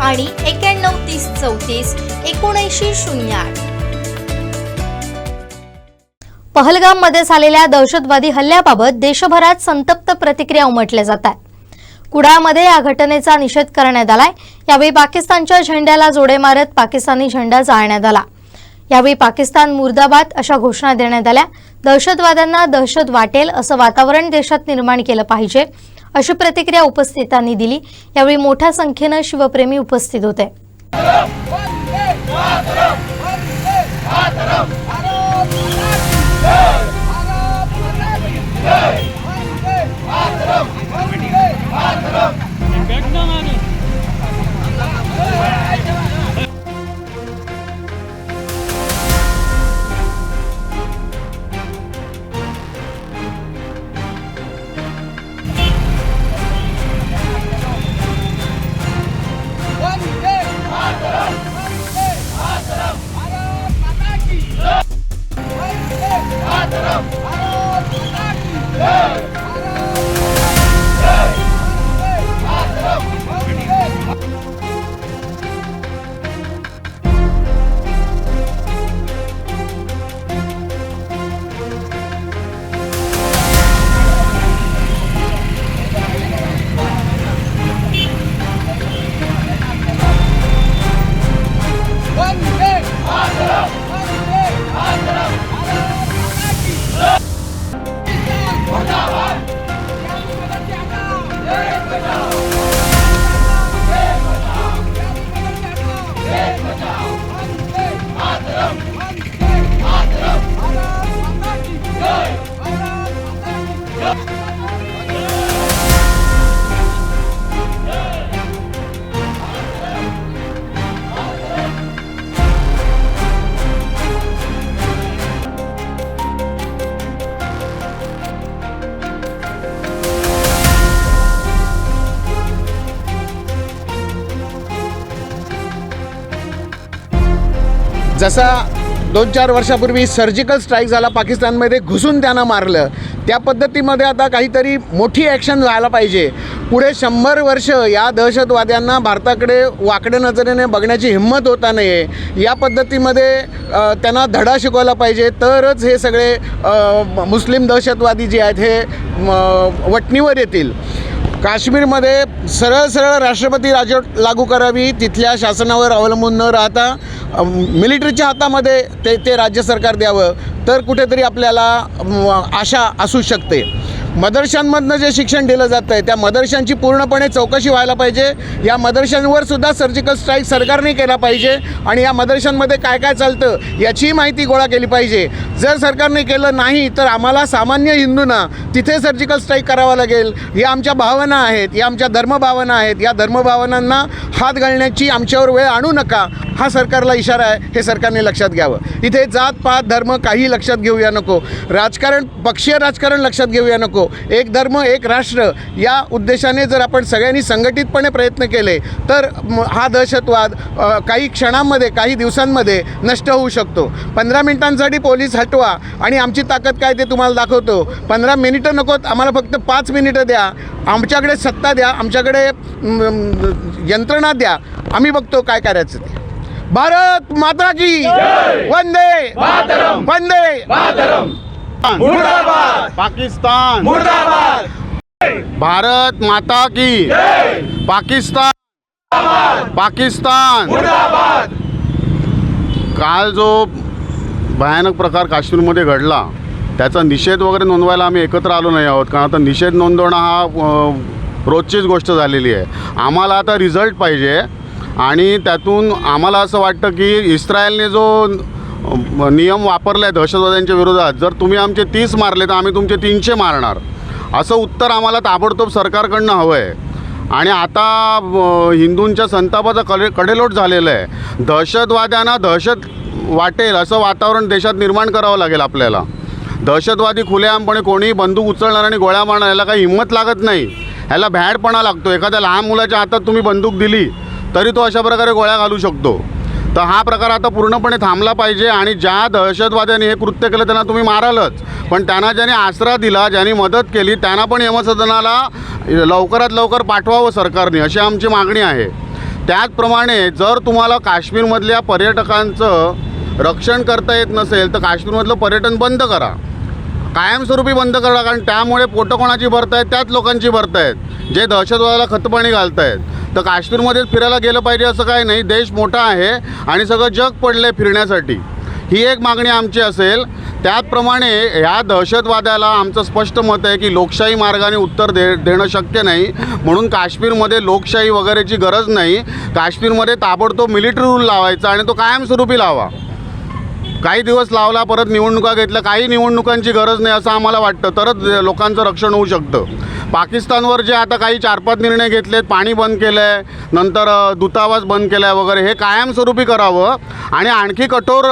आणि एक्याण्णव तीस चौतीस एकोणऐंशी शून्य आठ. पहलगाममध्ये झालेल्या दहशतवादी हल्ल्याबाबत देशभरात संतप्त प्रतिक्रिया उमटल्या जात आहेत कुडाळमध्ये या घटनेचा निषेध करण्यात आलाय. यावेळी पाकिस्तानच्या झेंड्याला जोडे मारत पाकिस्तानी झेंडा जाळण्यात आला. यावेळी पाकिस्तान मुर्दाबाद अशा घोषणा देण्यात आल्या. दहशतवाद्यांना दहशत वाटेल असं वातावरण देशात निर्माण केलं पाहिजे. अशी प्रतिक्रिया उपस्थितांनी दिली. यावेळी मोठ्या संख्येनं शिवप्रेमी उपस्थित होते. जसा दोन चार वर्षापूर्वी सर्जिकल स्ट्राईक झाला पाकिस्तानमध्ये घुसून त्यांना मारलं त्या पद्धतीमध्ये आता काहीतरी मोठी ॲक्शन व्हायला पाहिजे. पुढे शंभर वर्ष या दहशतवाद्यांना भारताकडे वाकड्या नजरेने बघण्याची हिंमत होता नाही या पद्धतीमध्ये त्यांना धडा शिकवला पाहिजे. तरच हे सगळे मुस्लिम दहशतवादी जे आहेत हे वटणीवर येतील. काश्मीरमध्ये सरळ सरळ राष्ट्रपती राजवट लागू करावी तिथल्या शासनावर अवलंबून न राहता मिलिटरीच्या हातामध्ये ते ते राज्य सरकार द्यावं तर कुठेतरी आपल्याला आशा असू शकते. मदरशांमधनं जे शिक्षण दिलं जातं आहे त्या मदरशांची पूर्णपणे चौकशी व्हायला पाहिजे. या मदरशांवर सुद्धा सर्जिकल स्ट्राईक सरकारने केला पाहिजे आणि या मदरशांमध्ये काय काय चालतं याचीही माहिती गोळा केली पाहिजे. जर सरकारने केलं नाही तर आम्हाला सामान्य हिंदूंना तिथे सर्जिकल स्ट्राईक करावा लागेल. या आमच्या भावना आहेत या आमच्या धर्मभावना आहेत या धर्मभावनांना हात घालण्याची आमच्यावर वेळ आणू नका. हा सरकारला इशारा आहे हे सरकारने लक्षात घ्यावं. इथे जात पात धर्म काही लक्षात घेऊया नको. राजकारण पक्षीय राजकारण लक्षात घेऊया नको. एक धर्म एक राष्ट्र या उद्देशाने जर आपण सगळ्यांनी संघटितपणे प्रयत्न केले तर हा दहशतवाद काही क्षणांमध्ये काही दिवसांमध्ये नष्ट होऊ शकतो. पंधरा मिनिटांसाठी पोलीस हटवा आणि आमची ताकद काय ते तुम्हाला दाखवतो. पंधरा मिनिटं नकोत आम्हाला फक्त पाच मिनिटं द्या. आमच्याकडे सत्ता द्या आमच्याकडे यंत्रणा द्या. आम्ही बघतो काय करायचं ते. भारत माता की वंदे। वंदे। मुर्दाबाद। पाकिस्तान। मुर्दाबाद। भारत माता की पाकिस्तान। पाकिस्तान। काल जो भयानक प्रकार काश्मीरमध्ये घडला त्याचा निषेध वगैरे नोंदवायला आम्ही एकत्र आलो नाही आहोत कारण आता निषेध नोंदवणं हा रोजचीच गोष्ट झालेली आहे. आम्हाला आता रिझल्ट पाहिजे आणि त्यातून आम्हाला असं वाटतं की इस्रायलने जो नियम वापरला आहे दहशतवाद्यांच्या विरोधात जर तुम्ही आमचे तीस मारले तर आम्ही तुमचे तीनशे मारणार. असं उत्तर आम्हाला ताबडतोब सरकारकडनं हवं आहे आणि आता हिंदूंच्या संतापाचा कडे कडेलोट झालेलं आहे. दहशतवाद्यांना दहशत वाटेल असं वातावरण देशात निर्माण करावं लागेल आपल्याला. दहशतवादी खुलेआमपणे कोणीही बंदूक उचलणार आणि गोळ्या मारणार याला काही हिंमत लागत नाही. ह्याला भॅडपणा लागतो. एखाद्या लहान मुलाच्या हातात तुम्ही बंदूक दिली तरी तो अशा प्रकारे गोळ्या घालू शकतो. तर हा प्रकार आता पूर्णपणे थांबला पाहिजे आणि ज्या दहशतवाद्यांनी हे कृत्य केलं त्यांना तुम्ही मारालच. पण त्यांना ज्यांनी आसरा दिला ज्यांनी मदत केली त्यांना पण यमसदनाला लवकरात लवकर पाठवावं सरकारने अशी आमची मागणी आहे. त्याचप्रमाणे जर तुम्हाला काश्मीरमधल्या पर्यटकांचं रक्षण करता येत नसेल तर काश्मीरमधलं पर्यटन बंद करा. कायमस्वरूपी बंद करा कारण त्यामुळे पोटं कोणाची भरत आहेत त्याच लोकांची भरत आहेत जे दहशतवादाला खतपाणी घालत आहेत तर काश्मीरमध्येच फिरायला गेलं पाहिजे असं काही नाही. देश मोठा आहे आणि सगळं जग पडलं आहे फिरण्यासाठी. ही एक मागणी आमची असेल. त्याचप्रमाणे ह्या दहशतवाद्याला आमचं स्पष्ट मत आहे की लोकशाही मार्गाने उत्तर दे देणं शक्य नाही. म्हणून काश्मीरमध्ये लोकशाही वगैरेची गरज नाही. काश्मीरमध्ये ताबडतोब मिलिटरी रूल लावायचा आणि तो कायमस्वरूपी लावा. काही दिवस लावला परत निवडणुका घेतल्या काही निवडणुकांची गरज नाही असं आम्हाला वाटतं. तरच लोकांचं रक्षण होऊ शकतं. पाकिस्तानवर जे आता काही चार पाच निर्णय घेतलेत पाणी बंद केलं आहे नंतर दूतावास बंद केला आहे वगैरे हे कायमस्वरूपी करावं आणि आणखी कठोर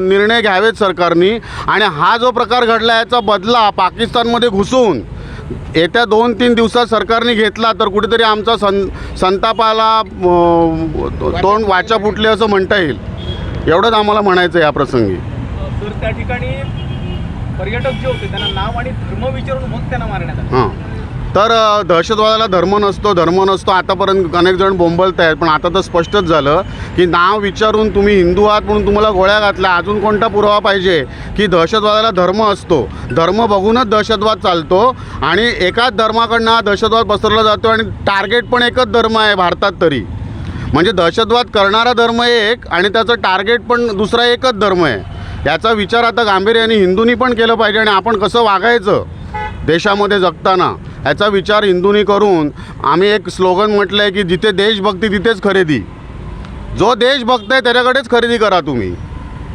निर्णय घ्यावेत सरकारनी. आणि हा जो प्रकार घडला याचा बदला पाकिस्तानमध्ये घुसून येत्या दोन तीन दिवसात सरकारने घेतला तर कुठेतरी आमचा सं संतापाला तोंड वाचा फुटले असं म्हणता येईल. एवढंच आम्हाला म्हणायचं या प्रसंगी. तर त्या ठिकाणी पर्यटक जे होते त्यांना नाव आणि धर्म विचारून मग त्यांना मारण्यात आलं. हां. तर अ, दहशतवादाला धर्म नसतो धर्म नसतो. आतापर्यंत अनेक जण बोंबलत आहेत पण आता तर स्पष्टच झालं की नाव विचारून तुम्ही हिंदू आहात म्हणून तुम्हाला गोळ्या घातल्या. अजून कोणता पुरावा पाहिजे? की दहशतवादाला धर्म असतो. धर्म बघूनच दहशतवाद चालतो आणि एकाच धर्माकडनं हा दहशतवाद पसरला जातो आणि टार्गेट पण एकच धर्म आहे भारतात तरी. म्हणजे दहशतवाद करणारा धर्म एक आणि त्याचं टार्गेट पण दुसरा एकच धर्म आहे. याचा विचार आता गांभीर्याने हिंदूंनी पण केलं पाहिजे आणि आपण कसं वागायचं देशामध्ये जगताना याचा विचार हिंदूंनी करून आम्ही एक स्लोगन म्हटलं आहे की जिथे देशभक्ती तिथेच खरेदी. जो देशभक्त आहे त्याच्याकडेच खरेदी करा तुम्ही.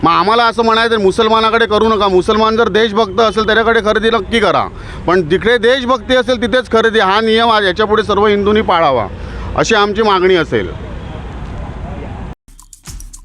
मग आम्हाला असं म्हणायचं मुसलमानाकडे करू नका. मुसलमान जर देशभक्त असेल त्याच्याकडे खरेदी नक्की करा. पण जिकडे देशभक्ती असेल तिथेच खरेदी. हा नियम आज याच्यापुढे सर्व हिंदूंनी पाळावा. अशी आमची मागणी असेल.